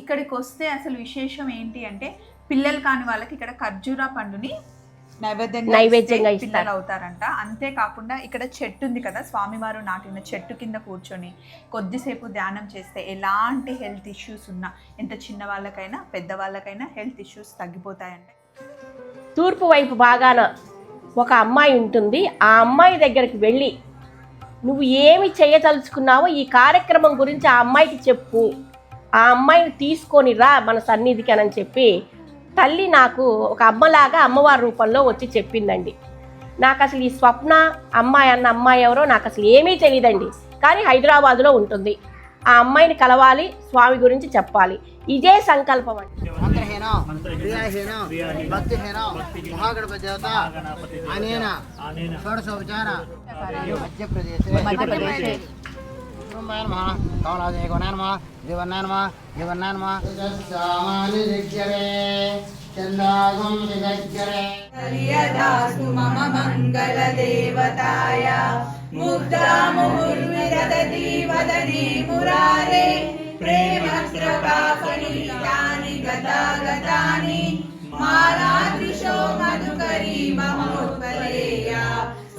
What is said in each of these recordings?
ఇక్కడికి వస్తే అసలు విశేషం ఏంటి అంటే పిల్లలు కాని వాళ్ళకి ఇక్కడ ఖర్జూరా పండుని నైవేద్యంగా. పిల్లలు అవుతారంట అంతేకాకుండా ఇక్కడ చెట్టు ఉంది కదా స్వామివారు నాటిన చెట్టు కింద కూర్చొని కొద్దిసేపు ధ్యానం చేస్తే ఎలాంటి హెల్త్ ఇష్యూస్ ఉన్నా ఎంత చిన్న వాళ్ళకైనా పెద్ద వాళ్ళకైనా హెల్త్ ఇష్యూస్ తగ్గిపోతాయంట. తూర్పు వైపు భాగాన ఒక అమ్మాయి ఉంటుంది. ఆ అమ్మాయి దగ్గరికి వెళ్ళి నువ్వు ఏమి చేయదలుచుకున్నావో ఈ కార్యక్రమం గురించి ఆ అమ్మాయికి చెప్పు. ఆ అమ్మాయిని తీసుకొని రా మన సన్నిధికి అని చెప్పి తల్లి నాకు ఒక అమ్మలాగా అమ్మవారి రూపంలో వచ్చి చెప్పిందండి. నాకు అసలు ఈ స్వప్న అమ్మాయి అన్న అమ్మాయి ఎవరో నాకు అసలు ఏమీ తెలియదండి. కానీ హైదరాబాద్లో ఉంటుంది. ఆ అమ్మాయిని కలవాలి స్వామి గురించి చెప్పాలి. ఇదే సంకల్పం అండి. మంత్రహీన క్రియాహీన భక్తిహీన మహాగణపతి దేవత మదనీ మురారే ప్రేమ ప్రభాకరీయాని గతాగతాని మాలాదృశో మధుకరీ మహోత్పలేయ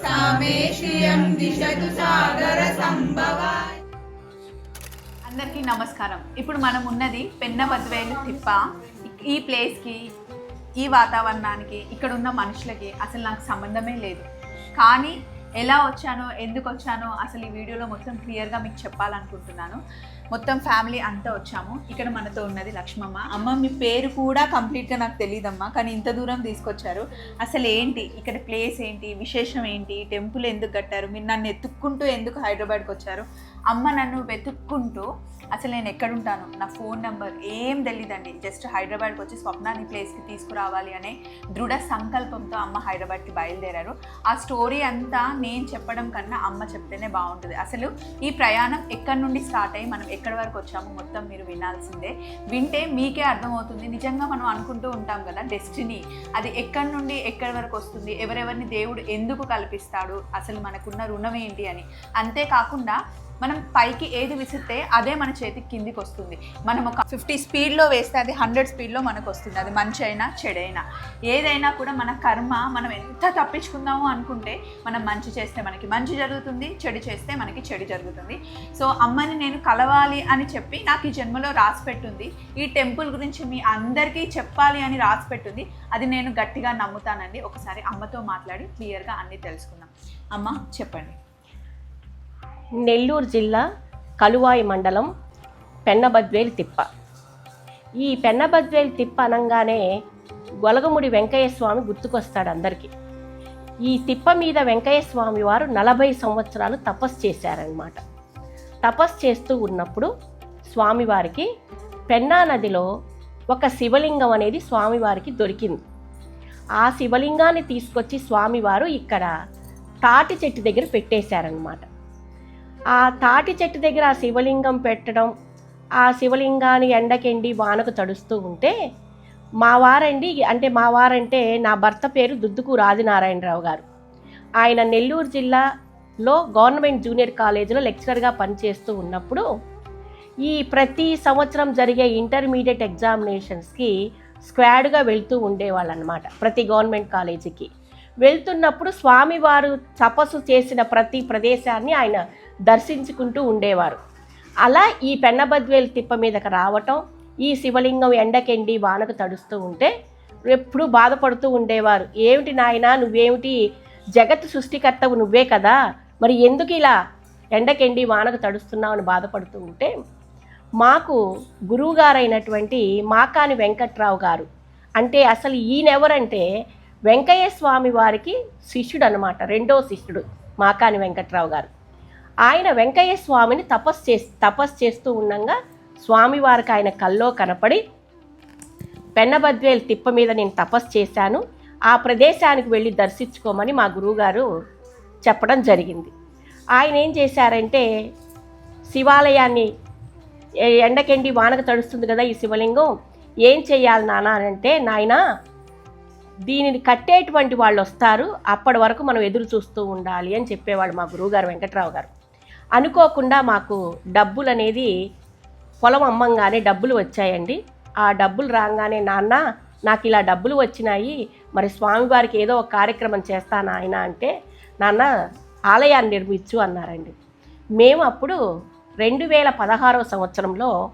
సామేశ్రియం దిశతు సాగర సంభవాయ అందరికీ నమస్కారం. ఇప్పుడు మనం ఉన్నది పెన్న పెన్నబద్వేలు తిప్ప. ఈ ప్లేస్కి ఈ వాతావరణానికి ఇక్కడ ఉన్న మనుషులకి అసలు నాకు సంబంధమే లేదు. కానీ ఎలా వచ్చానో ఎందుకు వచ్చానో అసలు ఈ వీడియోలో మొత్తం క్లియర్గా మీకు చెప్పాలనుకుంటున్నాను. మొత్తం ఫ్యామిలీ అంతా వచ్చాము. ఇక్కడ మనతో ఉన్నది లక్ష్మమ్మ. అమ్మ మీ పేరు కూడా కంప్లీట్గా నాకు తెలియదమ్మా కానీ ఇంత దూరం తీసుకొచ్చారు. అసలు ఏంటి? ఇక్కడ ప్లేస్ ఏంటి? విశేషం ఏంటి? టెంపుల్ ఎందుకు కట్టారు? మీరు నన్ను ఎత్తుక్కుంటూ ఎందుకు హైదరాబాద్కి వచ్చారు? అమ్మ నన్ను వెతుక్కుంటూ అసలు నేను ఎక్కడుంటాను? నా ఫోన్ నెంబర్ ఏం తెలియదండి జస్ట్ హైదరాబాద్కి వచ్చి స్వప్నాన్ని ప్లేస్కి తీసుకురావాలి అనే దృఢ సంకల్పంతో అమ్మ హైదరాబాద్కి బయలుదేరారు. ఆ స్టోరీ అంతా నేను చెప్పడం కన్నా అమ్మ చెప్తేనే బాగుంటుంది. అసలు ఈ ప్రయాణం ఎక్కడి నుండి స్టార్ట్ అయ్యి మనం ఎక్కడి వరకు వచ్చామో మొత్తం మీరు వినాల్సిందే. వింటే మీకే అర్థమవుతుంది. నిజంగా మనం అనుకుంటూ ఉంటాం కదా డెస్టినీ. అది ఎక్కడి నుండి ఎక్కడి వరకు వస్తుంది? ఎవరెవరిని దేవుడు ఎందుకు కల్పిస్తాడు? అసలు మనకున్న రుణం ఏంటి అని. అంతేకాకుండా మనం పైకి ఏది విసిరితే అదే మన చేతికి కిందికి వస్తుంది మనం ఒక ఫిఫ్టీ స్పీడ్లో వేస్తే అది హండ్రెడ్ స్పీడ్లో మనకు వస్తుంది అది మంచి అయినా చెడైనా. ఏదైనా కూడా మన కర్మ మనం ఎంత తప్పించుకుందాము అనుకుంటే మనం మంచి చేస్తే మనకి మంచి జరుగుతుంది చెడు చేస్తే మనకి చెడు జరుగుతుంది. సో అమ్మని నేను కలవాలి అని చెప్పి నాకు ఈ జన్మలో రాసి పెట్టుంది. ఈ టెంపుల్ గురించి మీ అందరికీ చెప్పాలి అని రాసి పెట్టుంది. అది నేను గట్టిగా నమ్ముతానండి. ఒకసారి అమ్మతో మాట్లాడి క్లియర్గా అన్నీ తెలుసుకుందాం. అమ్మ చెప్పండి. నెల్లూరు జిల్లా కలువాయి మండలం పెన్నబద్వేలి తిప్ప. ఈ పెన్నబద్వేలి తిప్ప అనగానే గొలగముడి వెంకయ్య స్వామి గుర్తుకొస్తాడు అందరికీ. ఈ తిప్ప మీద వెంకయ్య స్వామి వారు నలభై సంవత్సరాలు తపస్సు చేశారనమాట తపస్సు చేస్తూ ఉన్నప్పుడు స్వామివారికి పెన్నా నదిలో ఒక శివలింగం అనేది స్వామివారికి దొరికింది. ఆ శివలింగాన్ని తీసుకొచ్చి స్వామివారు ఇక్కడ తాటి చెట్టు దగ్గర పెట్టేశారనమాట ఆ తాటి చెట్టు దగ్గర ఆ శివలింగం పెట్టడం ఆ శివలింగాన్ని ఎండకెండి వానకు తడుస్తూ ఉంటే మా వారండి అంటే మా వారంటే నా భర్త పేరు దుద్దుకు ఆదినారాయణరావు గారు. ఆయన నెల్లూరు జిల్లాలో గవర్నమెంట్ జూనియర్ కాలేజీలో లెక్చరర్గా పనిచేస్తూ ఉన్నప్పుడు ఈ ప్రతి సంవత్సరం జరిగే ఇంటర్మీడియట్ ఎగ్జామినేషన్స్కి స్క్వాడ్గా వెళ్తూ ఉండేవాళ్ళు అనమాట ప్రతి గవర్నమెంట్ కాలేజీకి. వెళ్తున్నప్పుడు స్వామివారు తపస్సు చేసిన ప్రతి ప్రదేశాన్ని ఆయన దర్శించుకుంటూ ఉండేవారు. అలా ఈ పెన్నబద్వేలు తిప్ప మీదకి రావటం ఈ శివలింగం ఎండకెండి వానకు తడుస్తూ ఉంటే ఎప్పుడూ బాధపడుతూ ఉండేవారు. ఏమిటి నాయనా నువ్వేమిటి? జగత్ సృష్టికర్తవు నువ్వే కదా. మరి ఎందుకు ఇలా ఎండకెండి వానకు తడుస్తున్నావు అని బాధపడుతూ ఉంటే మాకు గురువుగారైనటువంటి మాకాని వెంకట్రావు గారు అంటే అసలు ఈయనెవరంటే వెంకయ్య స్వామి వారికి శిష్యుడు అనమాట రెండో శిష్యుడు మాకాని వెంకట్రావు గారు. ఆయన వెంకయ్య స్వామిని తపస్సు చే తపస్సు చేస్తూ ఉండగా స్వామివారికి ఆయన కల్లో కనపడి పెన్నబద్వేలు తిప్ప మీద నేను తపస్సు చేశాను ఆ ప్రదేశానికి వెళ్ళి దర్శించుకోమని మా గురువుగారు చెప్పడం జరిగింది. ఆయన ఏం చేశారంటే శివాలయాన్ని ఎండకెండి వానకు తడుస్తుంది కదా ఈ శివలింగం ఏం చేయాలి నాన్న అని అంటే నాయన దీనిని కట్టేటువంటి వాళ్ళు వస్తారు అప్పటి వరకు మనం ఎదురు చూస్తూ ఉండాలి అని చెప్పేవాళ్ళు మా గురువుగారు వెంకట్రావు గారు. అనుకోకుండా మాకు డబ్బులు అనేది పొలం అమ్మంగానే డబ్బులు వచ్చాయండి. ఆ డబ్బులు రాగానే నాన్న నాకు ఇలా డబ్బులు వచ్చినాయి. మరి స్వామివారికి ఏదో ఒక కార్యక్రమం చేస్తాను ఆయన అంటే నాన్న ఆలయాన్ని నిర్మించు అన్నారండి. మేము అప్పుడు రెండు వేల పదహారవ సంవత్సరంలో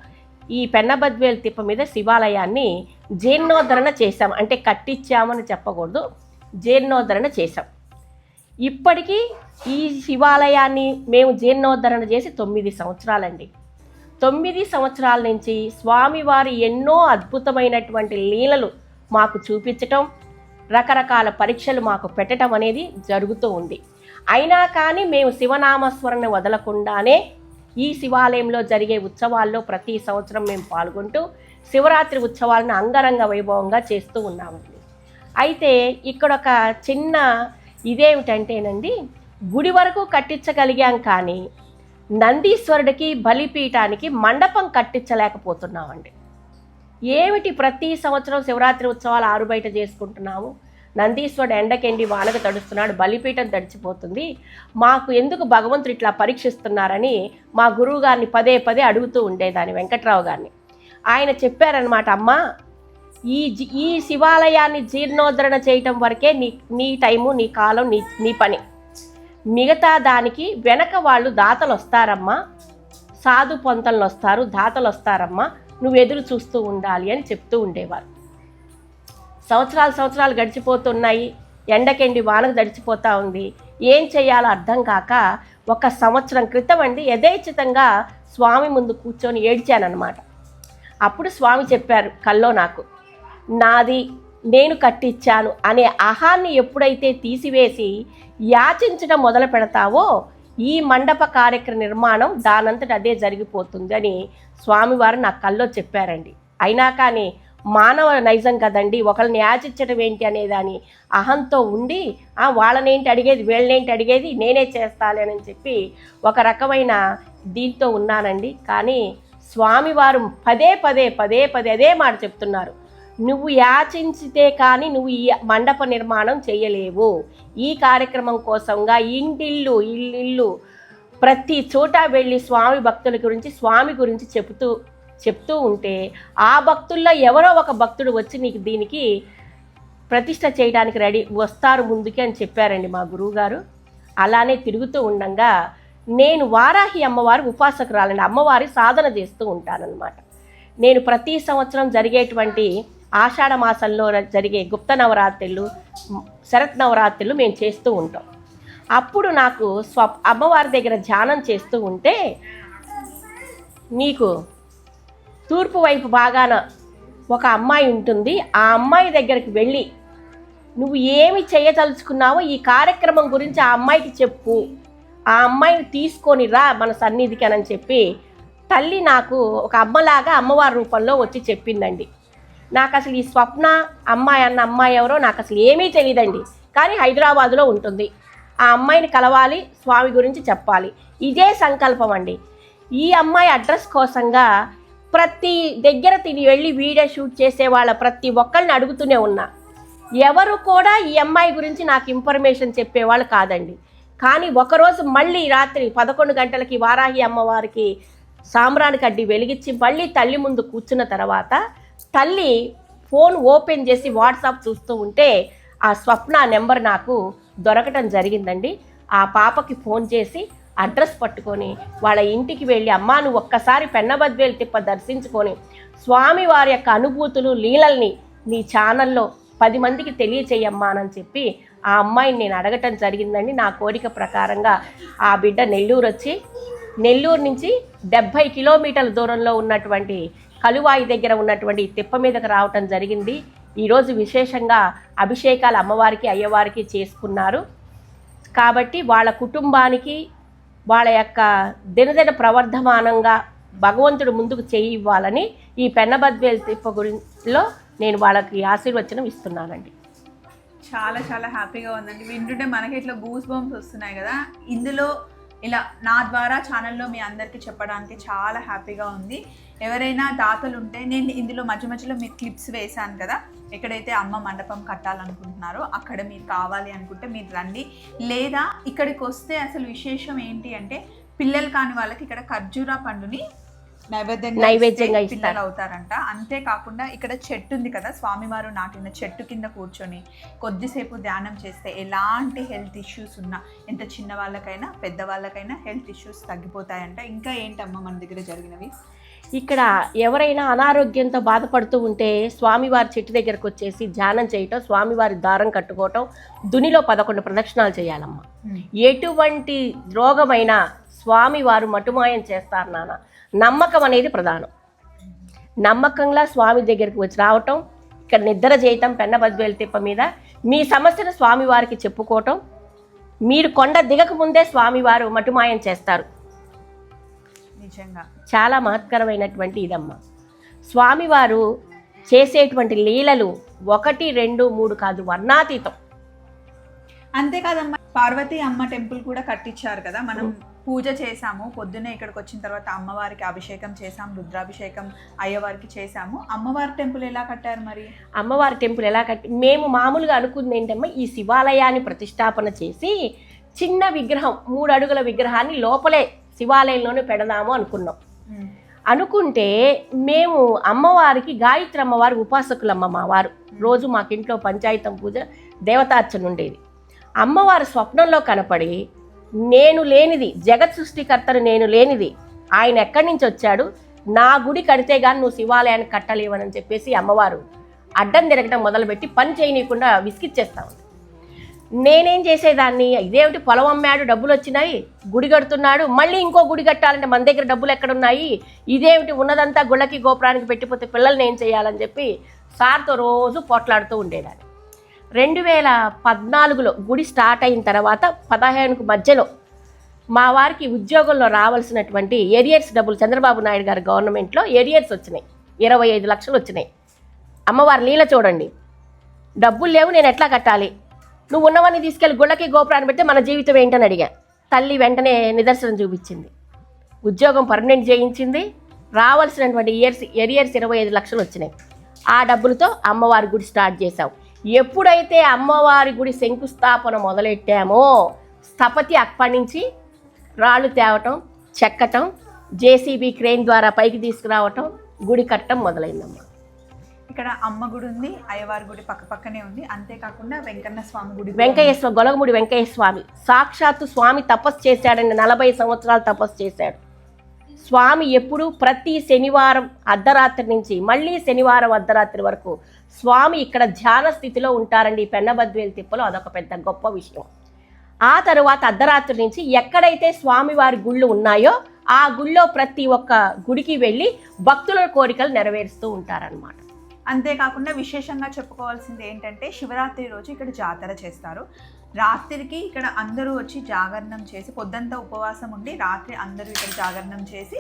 ఈ పెన్నబద్వేలు తిప్ప మీద శివాలయాన్ని జీర్ణోద్ధరణ చేశాం. అంటే కట్టించామని చెప్పకూడదు జీర్ణోద్ధరణ చేశాం. ఇప్పటికీ ఈ శివాలయాన్ని మేము జీర్ణోద్ధరణ చేసి తొమ్మిది సంవత్సరాలండి. తొమ్మిది సంవత్సరాల నుంచి స్వామివారి ఎన్నో అద్భుతమైనటువంటి లీలలు మాకు చూపించటం రకరకాల పరీక్షలు మాకు పెట్టడం అనేది జరుగుతూ ఉంది. అయినా కానీ మేము శివనామస్మరణ వదలకుండానే ఈ శివాలయంలో జరిగే ఉత్సవాల్లో ప్రతి సంవత్సరం మేము పాల్గొంటూ శివరాత్రి ఉత్సవాలను అంగరంగ వైభవంగా చేస్తూ ఉన్నామండి. అయితే ఇక్కడ ఒక చిన్న ఇదేమిటంటేనండి గుడి వరకు కట్టించగలిగాం కానీ నందీశ్వరుడికి బలిపీఠానికి మండపం కట్టించలేకపోతున్నామండి. ఏమిటి ప్రతి సంవత్సరం శివరాత్రి ఉత్సవాలు ఆరు బయట చేసుకుంటున్నాము? నందీశ్వరుడు ఎండకెండి వానకు తడుస్తున్నాడు బలిపీఠం తడిచిపోతుంది. మాకు ఎందుకు భగవంతుడు ఇట్లా పరీక్షిస్తున్నారని మా గురువు గారిని పదే పదే అడుగుతూ ఉండేదాన్ని వెంకట్రావు గారిని. ఆయన చెప్పారనమాట అమ్మ ఈ జి- ఈ శివాలయాన్ని జీర్ణోద్ధరణ చేయటం వరకే నీ నీ టైము నీ కాలం నీ నీ పని. మిగతా దానికి వెనక వాళ్ళు దాతలు వస్తారమ్మా. సాధు పొంతలను వస్తారు దాతలు వస్తారమ్మా. నువ్వు ఎదురు చూస్తూ ఉండాలి అని చెప్తూ ఉండేవారు. సంవత్సరాలు సంవత్సరాలు గడిచిపోతున్నాయి. ఎండకెండి వానకు గడిచిపోతూ ఉంది. ఏం చేయాలో అర్థం కాక ఒక సంవత్సరం క్రితం అండి యథేచ్ఛితంగా స్వామి ముందు కూర్చొని ఏడ్చానన్నమాట. అప్పుడు స్వామి చెప్పారు కల్లో నాకు నాది నేను కట్టించాను అనే అహాన్ని ఎప్పుడైతే తీసివేసి యాచించడం మొదలు పెడతావో ఈ మండప కార్యక్రమ నిర్మాణం దానంతట అదే జరిగిపోతుందని స్వామివారు నా కల్లో చెప్పారండి. అయినా కానీ మానవ నైజం కదండి ఒకరిని యాచించడం ఏంటి అనేదాని అహంతో ఉండి వాళ్ళనేంటి అడిగేది వీళ్ళనేంటి అడిగేది నేనే చేస్తానని చెప్పి ఒక రకమైన దీంతో ఉన్నానండి. కానీ స్వామివారు పదే పదే పదే పదే అదే మాట చెప్తున్నారు. నువ్వు యాచించితే కానీ నువ్వు ఈ మండప నిర్మాణం చేయలేవు. ఈ కార్యక్రమం కోసంగా ఇంటిల్లు ఇల్లు ప్రతి చోట వెళ్ళి స్వామి భక్తుల గురించి స్వామి గురించి చెబుతూ చెప్తూ ఉంటే ఆ భక్తుల్లో ఎవరో ఒక భక్తుడు వచ్చి నీకు దీనికి ప్రతిష్ట చేయడానికి రెడీ వస్తారు ముందుకి అని చెప్పారండి మా గురువుగారు. అలానే తిరుగుతూ ఉండంగా నేను వారాహి అమ్మవారి ఉపాసకురాలండి. అమ్మవారి సాధన చేస్తూ ఉంటానన్నమాట. నేను ప్రతి సంవత్సరం జరిగేటువంటి ఆషాఢ మాసంలో జరిగే గుప్త నవరాత్రులు శరత్ నవరాత్రులు మేము చేస్తూ ఉంటాం. అప్పుడు నాకు స్వ అమ్మవారి దగ్గర ధ్యానం చేస్తూ ఉంటే నీకు తూర్పు వైపు బాగాన ఒక అమ్మాయి ఉంటుంది. ఆ అమ్మాయి దగ్గరికి వెళ్ళి నువ్వు ఏమి చేయదలుచుకున్నావో ఈ కార్యక్రమం గురించి ఆ అమ్మాయికి చెప్పు. ఆ అమ్మాయిని తీసుకొని రా మన సన్నిధికి అని చెప్పి తల్లి నాకు ఒక అమ్మలాగా అమ్మవారి రూపంలో వచ్చి చెప్పిందండి. నాకు అసలు ఈ స్వప్న అమ్మాయి అన్న అమ్మాయి ఎవరో నాకు అసలు ఏమీ తెలియదండి కానీ హైదరాబాదులో ఉంటుంది. ఆ అమ్మాయిని కలవాలి స్వామి గురించి చెప్పాలి. ఇదే సంకల్పం అండి. ఈ అమ్మాయి అడ్రస్ కోసంగా ప్రతి దగ్గర తిని వెళ్ళి వీడియో షూట్ చేసే వాళ్ళ ప్రతి ఒక్కరిని అడుగుతూనే ఉన్నా. ఎవరు కూడా ఈ అమ్మాయి గురించి నాకు ఇన్ఫర్మేషన్ చెప్పేవాళ్ళు కాదండి. కానీ ఒకరోజు మళ్ళీ రాత్రి పదకొండు గంటలకి వారాహి అమ్మవారికి సాంబ్రాణి కడ్డి వెలిగించి మళ్ళీ తల్లి ముందు కూర్చున్న తర్వాత తల్లి ఫోన్ ఓపెన్ చేసి వాట్సాప్ చూస్తూ ఉంటే ఆ స్వప్న నెంబర్ నాకు దొరకటం జరిగిందండి. ఆ పాపకి ఫోన్ చేసి అడ్రస్ పట్టుకొని వాళ్ళ ఇంటికి వెళ్ళి అమ్మా నువ్వు ఒక్కసారి పెన్నబద్వేలు తిప్ప దర్శించుకొని స్వామి వారి యొక్క అనుభూతులు లీలల్ని నీ ఛానల్లో పది మందికి తెలియచేయమ్మా అని చెప్పి ఆ అమ్మాయిని నేను అడగటం జరిగిందండి. నా కోరిక ప్రకారంగా ఆ బిడ్డ నెల్లూరు వచ్చి నెల్లూరు నుంచి డెబ్భై కిలోమీటర్ల దూరంలో ఉన్నటువంటి కలువాయి దగ్గర ఉన్నటువంటి తిప్ప మీదకి రావటం జరిగింది. ఈరోజు విశేషంగా అభిషేకాలు అమ్మవారికి అయ్యవారికి చేసుకున్నారు. కాబట్టి వాళ్ళ కుటుంబానికి వాళ్ళ యొక్క దినదిన ప్రవర్ధమానంగా భగవంతుడు ముందుకు చేయి ఇవ్వాలని ఈ పెన్నబద్వేల్ తిప్ప గురిలో నేను వాళ్ళకి ఆశీర్వచనం ఇస్తున్నానండి. చాలా చాలా హ్యాపీగా ఉందండి. వింటుంటే మనకి ఇట్లా గూస్ బంప్స్ వస్తున్నాయి కదా. ఇందులో ఇలా నా ద్వారా ఛానల్లో మీ అందరికీ చెప్పడానికి చాలా హ్యాపీగా ఉంది. ఎవరైనా దాతలు ఉంటే నేను ఇందులో మధ్య మధ్యలో మీరు క్లిప్స్ వేశాను కదా ఎక్కడైతే అమ్మ మండపం కట్టాలనుకుంటున్నారో అక్కడ మీరు కావాలి అనుకుంటే మీరు రండి. లేదా ఇక్కడికి వస్తే అసలు విశేషం ఏంటి అంటే పిల్లలు కాని వాళ్ళకి ఇక్కడ ఖర్జూరా పండుని నైవేద్యంగా. పిల్లలు అవుతారంట అంతేకాకుండా ఇక్కడ చెట్టు ఉంది కదా స్వామివారు నాటిన చెట్టు కింద కూర్చొని కొద్దిసేపు ధ్యానం చేస్తే ఎలాంటి హెల్త్ ఇష్యూస్ ఉన్నా ఎంత చిన్న వాళ్ళకైనా పెద్ద వాళ్ళకైనా హెల్త్ ఇష్యూస్ తగ్గిపోతాయంట. ఇంకా ఏంటమ్మా మన దగ్గర జరిగినవి? ఇక్కడ ఎవరైనా అనారోగ్యంతో బాధపడుతూ ఉంటే స్వామివారి చెట్టు దగ్గరకు వచ్చేసి ధ్యానం చేయటం స్వామివారి దారం కట్టుకోవటం దునిలో పదకొండు ప్రదక్షిణాలు చేయాలమ్మా. ఎటువంటి రోగమైనా స్వామివారు మటుమాయం చేస్తారు నాన్న. నమ్మకం అనేది ప్రధానం. నమ్మకంగా స్వామి దగ్గరికి వచ్చి రావటం ఇక్కడ నిద్ర చేయటం పెన్న బద్వేలు తిప్ప మీద మీ సమస్యను స్వామివారికి చెప్పుకోవటం మీరు కొండ దిగక ముందే స్వామివారు మటుమాయం చేస్తారు. చాలా మహత్కరమైనటువంటి ఇదమ్మా. స్వామివారు చేసేటువంటి లీలలు ఒకటి రెండు మూడు కాదు వర్ణాతీతం. అంతేకాదమ్మా పార్వతీ అమ్మ టెంపుల్ కూడా కట్టించారు కదా. మనం పూజ చేసాము పొద్దున్నే ఇక్కడికి వచ్చిన తర్వాత అమ్మవారికి అభిషేకం చేసాం రుద్రాభిషేకం అయ్యవారికి చేసాము అమ్మవారి టెంపుల్ ఎలా కట్టారు మరి? అమ్మవారి టెంపుల్ ఎలా కట్టి మేము మామూలుగా అనుకుంది ఏంటమ్మా ఈ శివాలయాన్ని ప్రతిష్టాపన చేసి చిన్న విగ్రహం మూడు అడుగుల విగ్రహాన్ని లోపలే శివాలయంలోనే పెడదాము అనుకున్నాం. అనుకుంటే మేము అమ్మవారికి గాయత్రి అమ్మవారి ఉపాసకులమ్మ మా వారు రోజు మాకింట్లో పంచాయతం పూజ దేవతార్చన ఉండేది. అమ్మవారు స్వప్నంలో కనపడి నేను లేనిది జగత్ సృష్టికర్తను నేను లేనిది ఆయన ఎక్కడి నుంచి వచ్చాడు? నా గుడి కడితే కానీ నువ్వు శివాలయాన్ని కట్టలేవని చెప్పేసి అమ్మవారు అడ్డం తిరగటం మొదలుపెట్టి పని చేయనీయకుండా విసిగిచ్చేస్తా ఉంది. నేనేం చేసేదాన్ని? ఇదేమిటి పొలం అమ్మాడు డబ్బులు వచ్చినాయి గుడి కడుతున్నాడు మళ్ళీ ఇంకో గుడి కట్టాలంటే మన దగ్గర డబ్బులు ఎక్కడున్నాయి? ఇదేమిటి ఉన్నదంతా గుళ్ళకి గోపురానికి పెట్టిపోతే పిల్లల్ని ఏం చేయాలని చెప్పి సార్తో రోజు పోట్లాడుతూ ఉండేదాన్ని. రెండు వేల పద్నాలుగులో గుడి స్టార్ట్ అయిన తర్వాత పదహేనుకు మధ్యలో మా వారికి ఉద్యోగంలో రావాల్సినటువంటి ఏరియర్స్ డబ్బులు చంద్రబాబు నాయుడు గారి గవర్నమెంట్లో ఏరియర్స్ వచ్చినాయి. ఇరవై ఐదు లక్షలు వచ్చినాయి. అమ్మవారి లీల చూడండి. డబ్బులు లేవు నేను ఎట్లా కట్టాలి? నువ్వు ఉన్నవన్నీ తీసుకెళ్ళి గుళ్ళకి గోపురాన్ని పెడితే మన జీవితం ఏంటని అడిగా. తల్లి వెంటనే నిదర్శనం చూపించింది. ఉద్యోగం పర్మనెంట్ చేయించింది. రావాల్సినటువంటి ఇయర్స్ ఎరియర్స్ ఇరవై ఐదు లక్షలు వచ్చినాయి. ఆ డబ్బులతో అమ్మవారి గుడి స్టార్ట్ చేశాం. ఎప్పుడైతే అమ్మవారి గుడి శంకుస్థాపన మొదలెట్టామో స్థపతి అక్కడి నుంచి రాళ్ళు తేవటం చెక్కటం జేసీబీ క్రెయిన్ ద్వారా పైకి తీసుకురావటం గుడి కట్టడం మొదలైందమ్మా. ఇక్కడ అమ్మ గుడి ఉంది అయ్యవారి గుడి పక్క పక్కనే ఉంది. అంతేకాకుండా వెంకన్న స్వామి గుడి వెంకయ్య గొలగముడి వెంకయ్య స్వామి. సాక్షాత్తు స్వామి తపస్సు చేశాడండి నలభై సంవత్సరాలు తపస్సు చేశాడు. స్వామి ఎప్పుడు ప్రతి శనివారం అర్ధరాత్రి నుంచి మళ్ళీ శనివారం అర్ధరాత్రి వరకు స్వామి ఇక్కడ ధ్యాన స్థితిలో ఉంటారండి. ఈ పెన్నబద్వేలు తిప్పలో అదొక పెద్ద గొప్ప విషయం. ఆ తరువాత అర్ధరాత్రి నుంచి ఎక్కడైతే స్వామివారి గుళ్ళు ఉన్నాయో ఆ గుళ్ళో ప్రతి ఒక్క గుడికి వెళ్ళి భక్తుల కోరికలు నెరవేరుస్తూ ఉంటారనమాట అంతేకాకుండా విశేషంగా చెప్పుకోవాల్సింది ఏంటంటే శివరాత్రి రోజు ఇక్కడ జాతర చేస్తారు. రాత్రికి ఇక్కడ అందరూ వచ్చి జాగరణం చేసి పొద్దంతా ఉపవాసం ఉండి రాత్రి అందరూ ఇక్కడ జాగరణం చేసి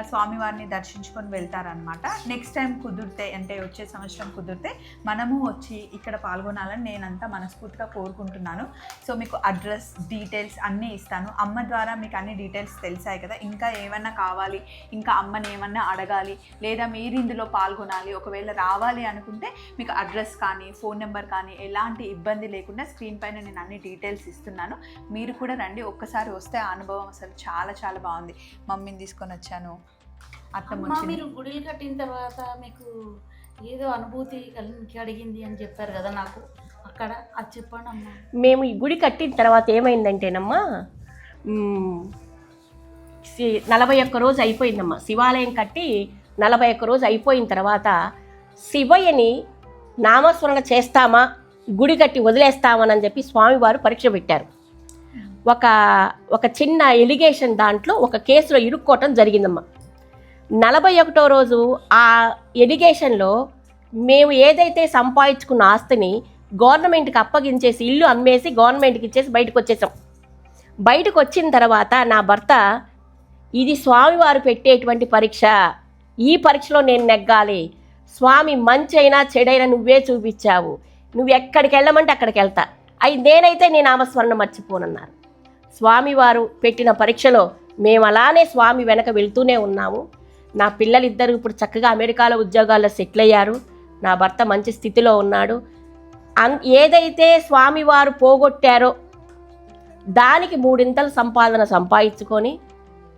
స్వామివారిని దర్శించుకొని వెళ్తారనమాట నెక్స్ట్ టైం కుదిరితే అంటే వచ్చే సంవత్సరం కుదిరితే మనము వచ్చి ఇక్కడ పాల్గొనాలని నేనంతా మనస్ఫూర్తిగా కోరుకుంటున్నాను. సో మీకు అడ్రస్ డీటెయిల్స్ అన్నీ ఇస్తాను. అమ్మ ద్వారా మీకు అన్ని డీటెయిల్స్ తెలిసాయి కదా. ఇంకా ఏమన్నా కావాలి? ఇంకా అమ్మని ఏమన్నా అడగాలి? లేదా మీరు ఇందులో పాల్గొనాలి? ఒకవేళ రావాలి అనుకుంటే మీకు అడ్రస్ కానీ ఫోన్ నెంబర్ కానీ ఎలాంటి ఇబ్బంది లేకుండా స్క్రీన్ పైన నేను అన్ని డీటెయిల్స్ ఇస్తున్నాను. మీరు కూడా రండి. ఒక్కసారి వస్తే ఆ అనుభవం అసలు చాలా చాలా బాగుంది. మమ్మీని తీసుకొని వచ్చాను. అత్తమ్మ మీరు గుడిలు కట్టిన తర్వాత మీకు ఏదో అనుభూతి కలిగి కలిగింది అని చెప్పారు కదా నాకు అక్కడ. అది చెప్పండి అమ్మా. మేము ఈ గుడి కట్టిన తర్వాత ఏమైందంటేనమ్మా నలభై ఒక్క రోజు అయిపోయిందమ్మా. శివాలయం కట్టి నలభై ఒక్క రోజు అయిపోయిన తర్వాత శివయ్యని నామస్మరణ చేస్తామా గుడి కట్టి వదిలేస్తామని చెప్పి స్వామివారు పరీక్ష పెట్టారు. ఒక ఒక చిన్న ఎలిగేషన్ దాంట్లో ఒక కేసులో ఇరుక్కోవటం జరిగిందమ్మా. నలభై ఒకటో రోజు ఆ ఎలిగేషన్లో మేము ఏదైతే సంపాదించుకున్న ఆస్తిని గవర్నమెంట్కి అప్పగించేసి ఇల్లు అమ్మేసి గవర్నమెంట్కి ఇచ్చేసి బయటకు వచ్చేసాం బయటకు వచ్చిన తర్వాత నా భర్త ఇది స్వామివారు పెట్టేటువంటి పరీక్ష. ఈ పరీక్షలో నేను నెగ్గాలి. స్వామి మంచి అయినా చెడైనా నువ్వే చూపించావు. నువ్వు ఎక్కడికి వెళ్ళమంటే అక్కడికి వెళ్తా అయి నేనైతే నేను నామస్మరణ మర్చిపోనన్నారు. స్వామివారు పెట్టిన పరీక్షలో మేము అలానే స్వామి వెనక వెళ్తూనే ఉన్నాము. నా పిల్లలిద్దరూ ఇప్పుడు చక్కగా అమెరికాలో ఉద్యోగాల్లో సెటిల్ అయ్యారు నా భర్త మంచి స్థితిలో ఉన్నాడు. అన్ ఏదైతే స్వామివారు పోగొట్టారో దానికి మూడింతల సంపాదన సంపాదించుకొని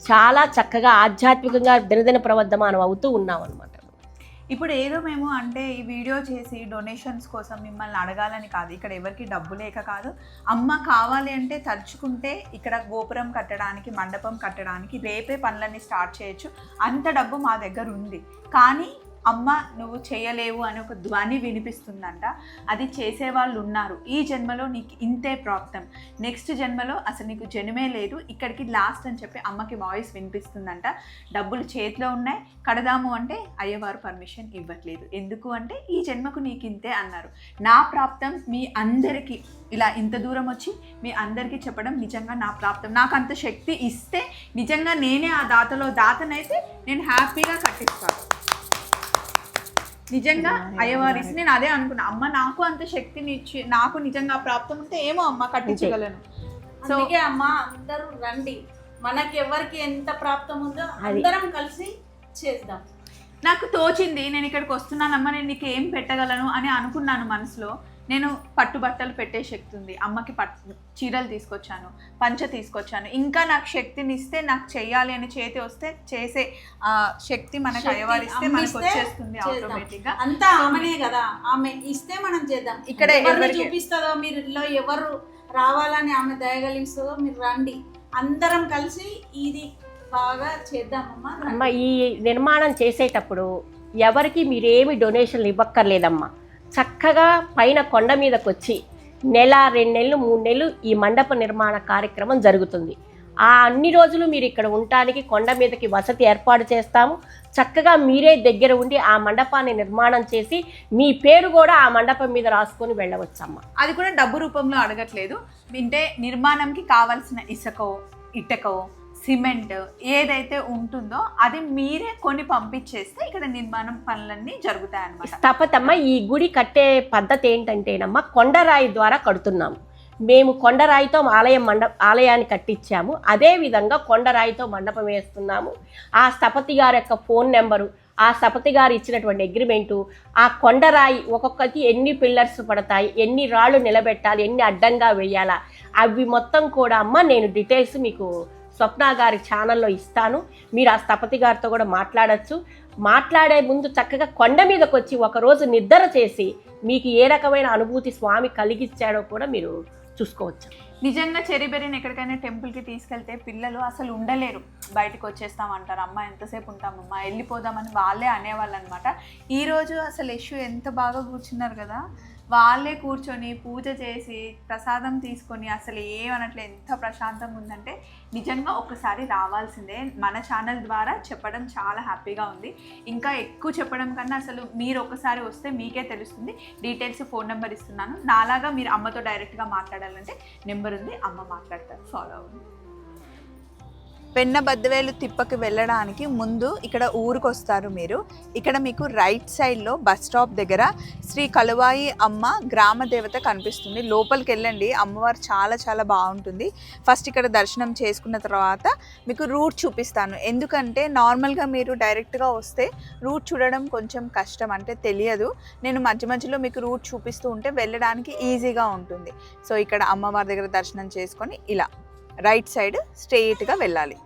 చాలా చక్కగా ఆధ్యాత్మికంగా దినదిన ప్రవర్ధమానం అవుతూ ఉన్నాం అనమాట ఇప్పుడు ఏదో మేము అంటే ఈ వీడియో చేసి డొనేషన్స్ కోసం మిమ్మల్ని అడగాలని కాదు. ఇక్కడ ఎవరికి డబ్బు లేక కాదు. అమ్మ కావాలి అంటే తలుచుకుంటే ఇక్కడ గోపురం కట్టడానికి మండపం కట్టడానికి రేపే పనులన్నీ స్టార్ట్ చేయొచ్చు. అంత డబ్బు మా దగ్గర ఉంది. కానీ అమ్మ నువ్వు చేయలేవు అని ఒక ధ్వని వినిపిస్తుందంట. అది చేసేవాళ్ళు ఉన్నారు. ఈ జన్మలో నీకు ఇంతే ప్రాప్తం. నెక్స్ట్ జన్మలో అసలు నీకు జన్మే లేదు. ఇక్కడికి లాస్ట్ అని చెప్పి అమ్మకి వాయిస్ వినిపిస్తుందంట. డబ్బులు చేతిలో ఉన్నాయి. కడదాము అంటే అయ్యవారు పర్మిషన్ ఇవ్వట్లేదు. ఎందుకు అంటే ఈ జన్మకు నీకు ఇంతే అన్నారు. నా ప్రాప్తం మీ అందరికీ. ఇలా ఇంత దూరం వచ్చి మీ అందరికీ చెప్పడం నిజంగా నా ప్రాప్తం. నాకు అంత శక్తి ఇస్తే నిజంగా నేనే ఆ దాతలో దాతనైతే నేను హ్యాపీగా కట్టిస్తాను. నిజంగా అయ్యవారి ఇస్తే నేను అదే అనుకున్నా. అమ్మ నాకు అంత శక్తిని ఇచ్చి నాకు నిజంగా ప్రాప్తం ఉంటే ఏమో అమ్మ కట్టించగలను. సో అమ్మ అందరూ రండి. మనకి ఎవరికి ఎంత ప్రాప్తం ఉందో అది. అందరం కలిసి చేద్దాం. నాకు తోచింది నేను ఇక్కడికి వస్తున్నానమ్మా నేను నీకు ఏం పెట్టగలను అని అనుకున్నాను మనసులో. నేను పట్టుబట్టలు పెట్టే శక్తి ఉంది. అమ్మకి పట్టు చీరలు తీసుకొచ్చాను పంచ తీసుకొచ్చాను. ఇంకా నాకు శక్తిని ఇస్తే నాకు చెయ్యాలి అని చేతి వస్తే చేసే ఆ శక్తి మనకు అయ్యవారిస్తే మనకు వచ్చేస్తుంది. ఆటోమేటిక్గా అంతా ఆమెనే కదా. ఆమె ఇస్తే మనం చేద్దాం. ఇక్కడ ఎవరికి- చూపిస్తుందో మీరు ఇలా ఎవరు రావాలని ఆమె దయగలిస్తుందో మీరు రండి. అందరం కలిసి ఇది బాగా చేద్దామమ్మా. అమ్మ ఈ నిర్మాణం చేసేటప్పుడు ఎవరికి మీరేమి డొనేషన్లు ఇవ్వక్కర్లేదమ్మా. చక్కగా పైన కొండ మీదకి వచ్చి నెల రెండు నెలలు మూడు నెలలు ఈ మండప నిర్మాణ కార్యక్రమం జరుగుతుంది. ఆ అన్ని రోజులు మీరు ఇక్కడ ఉండటానికి కొండ మీదకి వసతి ఏర్పాటు చేస్తాము. చక్కగా మీరే దగ్గర ఉండి ఆ మండపాన్ని నిర్మాణం చేసి మీ పేరు కూడా ఆ మండపం మీద రాసుకొని వెళ్ళవచ్చమ్మ. అది కూడా డబ్బు రూపంలో అడగట్లేదు. అంటే నిర్మాణంకి కావాల్సిన ఇసుకో ఇటకో సిమెంట్ ఏదైతే ఉంటుందో అది మీరే కొని పంపించేస్తే ఇక్కడ నిర్మాణం పనులన్నీ జరుగుతాయి అన్నమాట స్థపతమ్మ ఈ గుడి కట్టే పద్ధతి ఏంటంటేనమ్మా కొండరాయి ద్వారా కడుతున్నాము. మేము కొండరాయితో ఆలయం మండ ఆలయాన్ని కట్టించాము. అదే విధంగా కొండరాయితో మండపం వేస్తున్నాము. ఆ స్థపతి గారి యొక్క ఫోన్ నెంబరు ఆ స్థపతి గారు ఇచ్చినటువంటి అగ్రిమెంటు ఆ కొండరాయి ఒక్కొక్కటి ఎన్ని పిల్లర్స్ పడతాయి ఎన్ని రాళ్ళు నిలబెట్టాలి ఎన్ని అడ్డంగా వేయాలా అవి మొత్తం కూడా అమ్మ నేను డీటెయిల్స్ మీకు స్వప్న గారి ఛానల్లో ఇస్తాను. మీరు ఆ స్థపతి గారితో కూడా మాట్లాడచ్చు. మాట్లాడే ముందు చక్కగా కొండ మీదకి వచ్చి ఒకరోజు నిద్ర చేసి మీకు ఏ రకమైన అనుభూతి స్వామి కలిగించాడో కూడా మీరు చూసుకోవచ్చు. నిజంగా చెరిబెరిని ఎక్కడికైనా టెంపుల్కి తీసుకెళ్తే పిల్లలు అసలు ఉండలేరు. బయటకు వచ్చేస్తామంటారు అమ్మ ఎంతసేపు ఉంటామమ్మా వెళ్ళిపోదామని వాళ్ళే అనేవాళ్ళు అనమాట ఈరోజు అసలు యశు ఎంత బాగా కూర్చున్నారు కదా. వాళ్ళే కూర్చొని పూజ చేసి ప్రసాదం తీసుకొని అసలు ఏమనట్లే ఎంత ప్రశాంతంగా ఉందంటే నిజంగా ఒక్కసారి రావాల్సిందే. మన ఛానల్ ద్వారా చెప్పడం చాలా హ్యాపీగా ఉంది. ఇంకా ఎక్కువ చెప్పడం కన్నా అసలు మీరు ఒకసారి వస్తే మీకే తెలుస్తుంది. డీటెయిల్స్ ఫోన్ నెంబర్ ఇస్తున్నాను. నాలాగా మీరు అమ్మతో డైరెక్ట్గా మాట్లాడాలంటే నెంబర్ ఉంది. అమ్మ మాట్లాడతారు ఫాలో అవ్వండి. పెన్న బద్దవేలు తిప్పకి వెళ్ళడానికి ముందు ఇక్కడ ఊరికి వస్తారు మీరు. ఇక్కడ మీకు రైట్ సైడ్లో బస్ స్టాప్ దగ్గర శ్రీ కలువాయి అమ్మ గ్రామ దేవత కనిపిస్తుంది. లోపలికి వెళ్ళండి అమ్మవారు చాలా చాలా బాగుంటుంది. ఫస్ట్ ఇక్కడ దర్శనం చేసుకున్న తర్వాత మీకు రూట్ చూపిస్తాను. ఎందుకంటే నార్మల్గా మీరు డైరెక్ట్గా వస్తే రూట్ చూడడం కొంచెం కష్టం. అంటే తెలియదు. నేను మధ్య మధ్యలో మీకు రూట్ చూపిస్తూ ఉంటే వెళ్ళడానికి ఈజీగా ఉంటుంది. సో ఇక్కడ అమ్మవారి దగ్గర దర్శనం చేసుకొని ఇలా. రైట్ సైడ్ స్ట్రెయిట్గా వెళ్ళాలి.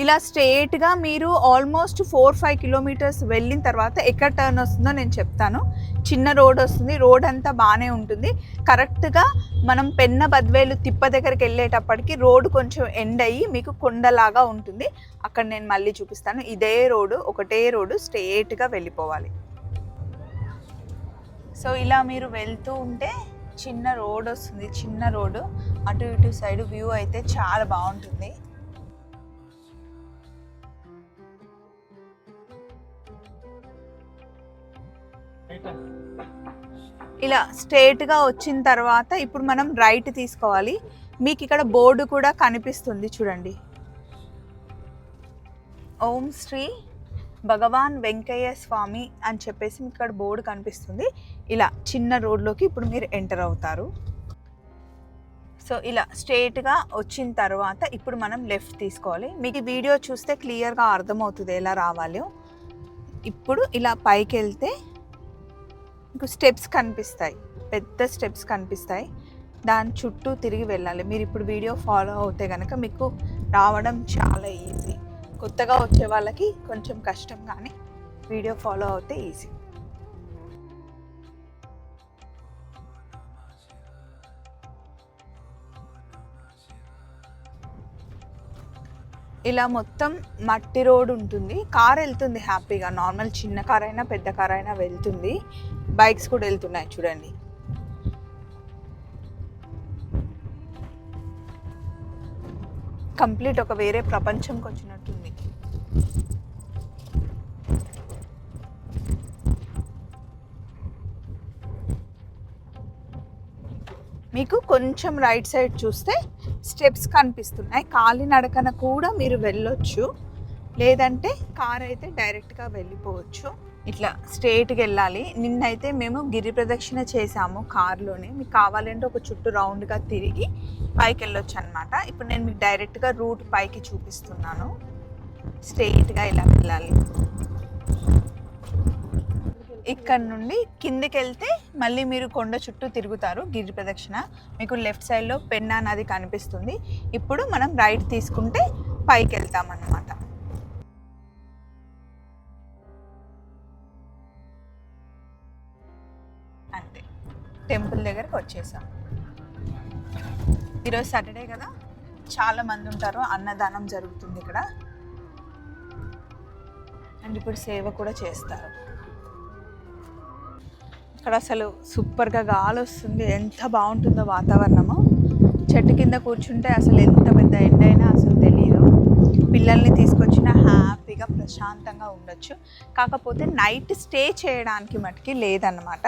ఇలా స్ట్రెయిట్గా మీరు ఆల్మోస్ట్ ఫోర్ ఫైవ్ కిలోమీటర్స్ వెళ్ళిన తర్వాత ఎక్కడ టర్న్ వస్తుందో నేను చెప్తాను. చిన్న రోడ్ వస్తుంది. రోడ్ అంతా బాగానే ఉంటుంది. కరెక్ట్గా మనం పెన్న బద్వేలు తిప్ప దగ్గరికి వెళ్ళేటప్పటికి రోడ్ కొంచెం ఎండ్ అయ్యి మీకు కొండలాగా ఉంటుంది. అక్కడ నేను మళ్ళీ చూపిస్తాను. ఇదే రోడ్డు ఒకటే రోడ్డు స్ట్రెయిట్గా వెళ్ళిపోవాలి. సో ఇలా మీరు వెళ్తూ ఉంటే చిన్న రోడ్ వస్తుంది. చిన్న రోడ్డు అటు ఇటు సైడ్ వ్యూ అయితే చాలా బాగుంటుంది. ఇలా స్ట్రేట్గా వచ్చిన తర్వాత ఇప్పుడు మనం రైట్ తీసుకోవాలి. మీకు ఇక్కడ బోర్డు కూడా కనిపిస్తుంది చూడండి. ఓం శ్రీ భగవాన్ వెంకయ్య స్వామి అని చెప్పేసి మీకు ఇక్కడ బోర్డు కనిపిస్తుంది. ఇలా చిన్న రోడ్లోకి ఇప్పుడు మీరు ఎంటర్ అవుతారు. సో ఇలా స్ట్రేట్గా వచ్చిన తర్వాత ఇప్పుడు మనం లెఫ్ట్ తీసుకోవాలి. మీకు వీడియో చూస్తే క్లియర్గా అర్థమవుతుంది ఎలా రావాలో. ఇప్పుడు ఇలా పైకి వెళ్తే మీకు స్టెప్స్ కనిపిస్తాయి. పెద్ద స్టెప్స్ కనిపిస్తాయి. దాని చుట్టూ తిరిగి వెళ్ళాలి. మీరు ఇప్పుడు వీడియో ఫాలో అవుతే కనుక మీకు రావడం చాలా ఈజీ. కొత్తగా వచ్చే వాళ్ళకి కొంచెం కష్టం కానీ వీడియో ఫాలో అవుతే ఈజీ. ఇలా మొత్తం మట్టి రోడ్ ఉంటుంది. కార్ వెళ్తుంది హ్యాపీగా. నార్మల్ చిన్న కార్ అయినా పెద్ద కార్ అయినా వెళ్తుంది. బైక్స్ కూడా వెళ్తున్నాయి చూడండి. కంప్లీట్ ఒక వేరే ప్రపంచంకి వచ్చినట్టుంది. మీకు కొంచెం రైట్ సైడ్ చూస్తే స్టెప్స్ కనిపిస్తున్నాయి. కాలినడకన కూడా మీరు వెళ్ళొచ్చు. లేదంటే కార్ అయితే డైరెక్ట్గా వెళ్ళిపోవచ్చు. ఇట్లా స్ట్రేట్కి వెళ్ళాలి. నిన్నైతే మేము గిరి ప్రదక్షిణ చేసాము కార్లోనే. మీకు కావాలంటే ఒక చుట్టూ రౌండ్గా తిరిగి పైకి వెళ్ళొచ్చు అనమాట ఇప్పుడు నేను మీకు డైరెక్ట్గా రూట్ పైకి చూపిస్తున్నాను. స్ట్రెయిట్గా ఇలా వెళ్ళాలి. ఇక్కడ నుండి కిందికి వెళ్తే మళ్ళీ మీరు కొండ చుట్టూ తిరుగుతారు గిరి ప్రదక్షిణ. మీకు లెఫ్ట్ సైడ్లో పెన్నా నది కనిపిస్తుంది. ఇప్పుడు మనం రైట్ తీసుకుంటే పైకి వెళ్తాం అన్నమాట అంతే. టెంపుల్ దగ్గరకు వచ్చేసాం. ఈరోజు సాటర్డే కదా? చాలా మంది ఉంటారు. అన్నదానం జరుగుతుంది ఇక్కడ. అండ్ ఇప్పుడు సేవ కూడా చేస్తారు. ఇక్కడ అసలు సూపర్గా గాలి వస్తుంది ఎంత బాగుంటుందో వాతావరణము. చెట్టు కింద కూర్చుంటే అసలు ఎంత పెద్ద ఎండ అయినా అసలు తెలియదు పిల్లల్ని తీసుకొచ్చిన హ్యాపీగా ప్రశాంతంగా ఉండొచ్చు. కాకపోతే నైట్ స్టే చేయడానికి మటుకి లేదన్నమాట.